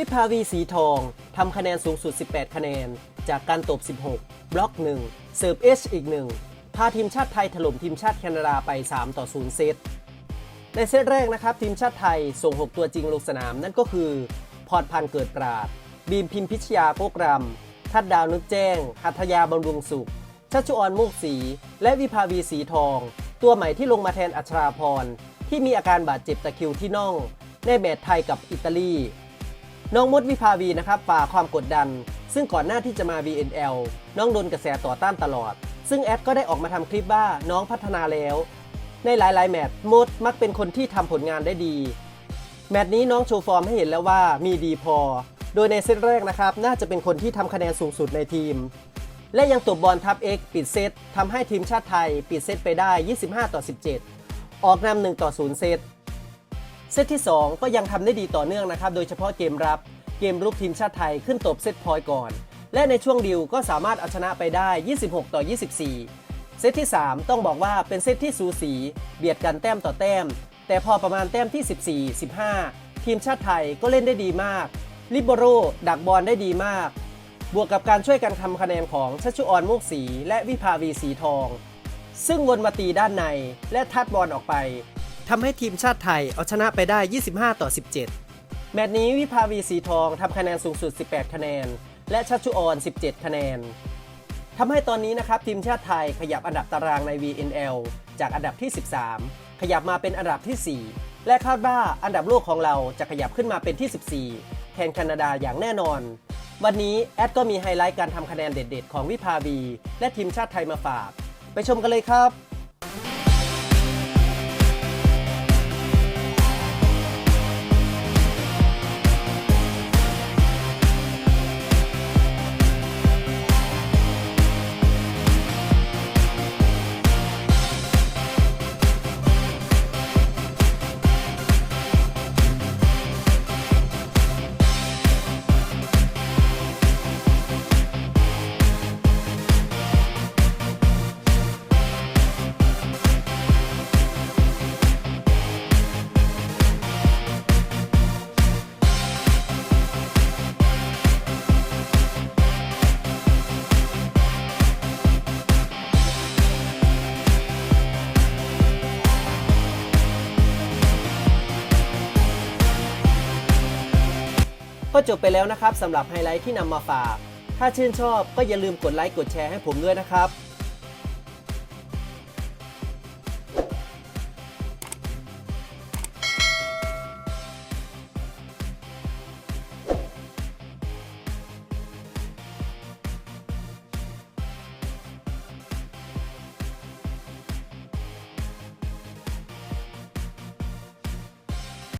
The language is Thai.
วิภาวีสีทองทำคะแนนสูงสุด 18 คะแนน จากการตบ 16 บล็อก 1 เสิร์ฟเอชอีก 1 พาทีมชาติไทยถล่มทีมชาติแคนาดาไป 3 ต่อ 0 เซต ในเซตแรกนะครับ ทีมชาติไทยส่ง 6 ตัวจริงลงสนาม นั่นก็คือพรพันธ์เกิดปราด บีมพิมพิชยาโกกรำทัดดาวนึกแจ้ง หัทยาบำรุงสุข ชัชออนมุกศรีและวิภาวีสีทอง ตัวใหม่ที่ลงมาแทนอัชราพรที่มีอาการบาดเจ็บตะคิวที่น่อง ในแมตช์ไทยกับอิตาลี น้องมดวิภาวีนะครับฝ่าความกดดัน ซึ่งก่อนหน้าที่จะมา VNL น้องโดนกระแสต่อต้านตลอด ซึ่งแอดก็ได้ออกมาทำคลิปว่าน้องพัฒนาแล้ว ในหลายๆ แมตช์มดมักเป็นคนที่ทำผลงานได้ดี แมตช์นี้น้องโชว์ฟอร์มให้เห็นแล้วว่ามีดีพอ โดยในเซตแรกนะครับน่าจะเป็นคนที่ทำคะแนนสูงสุดในทีม และยังตบบอลทับ X ปิดเซตทำให้ทีมชาติไทย ปิดเซตไปได้ 25 ต่อ 17 ออกนำ1ต่อ 0 เซต เซตที่ 2 ก็ยังทำได้ดีต่อเนื่องนะครับ โดยเฉพาะเกมรับ เกมรุกทีมชาติไทยขึ้นตบเซตพอยต์ก่อน และในช่วงดิวก็สามารถเอาชนะไปได้ 26 ต่อ 24 เซตที่ 3 ต้องบอกว่าเป็นเซตที่สูสี เบียดกันแต้มต่อแต้ม แต่พอประมาณแต้มที่ 14 15 ทีมชาติไทยก็เล่นได้ดีมากลิเบโรดักบอลได้ดีมาก บวกกับการช่วยกันทำคะแนนของชัชชุออนมุกศรีและวิภาวีสีทอง ซึ่งวนมาตีด้านในและทัดบอลออกไป ทำให้ทีมชาติไทยเอาชนะไปได้ 25 ต่อ 17 แมตช์นี้วิภาวีสีทองทำคะแนนสูงสุด 18 คะแนน และชัชชุออน 17 คะแนนทำให้ตอนนี้นะครับทีมชาติไทยขยับอันดับตารางใน VNL จากอันดับที่ 13 ขยับมาเป็นอันดับที่ 4 และคาดว่าอันดับโลกของเราจะขยับขึ้นมาเป็นที่ 14 แทนแคนาดาอย่างแน่นอน วันนี้แอดก็มีไฮไลท์การทำคะแนนเด็ด ๆ ของวิภาวี และทีมชาติไทยมาฝาก ไปชมกันเลยครับ ก็จบไปแล้วนะครับสำหรับไฮไลท์ที่นำมาฝาก ถ้าชื่นชอบก็อย่าลืมกดไลค์กดแชร์ให้ผมด้วยนะครับ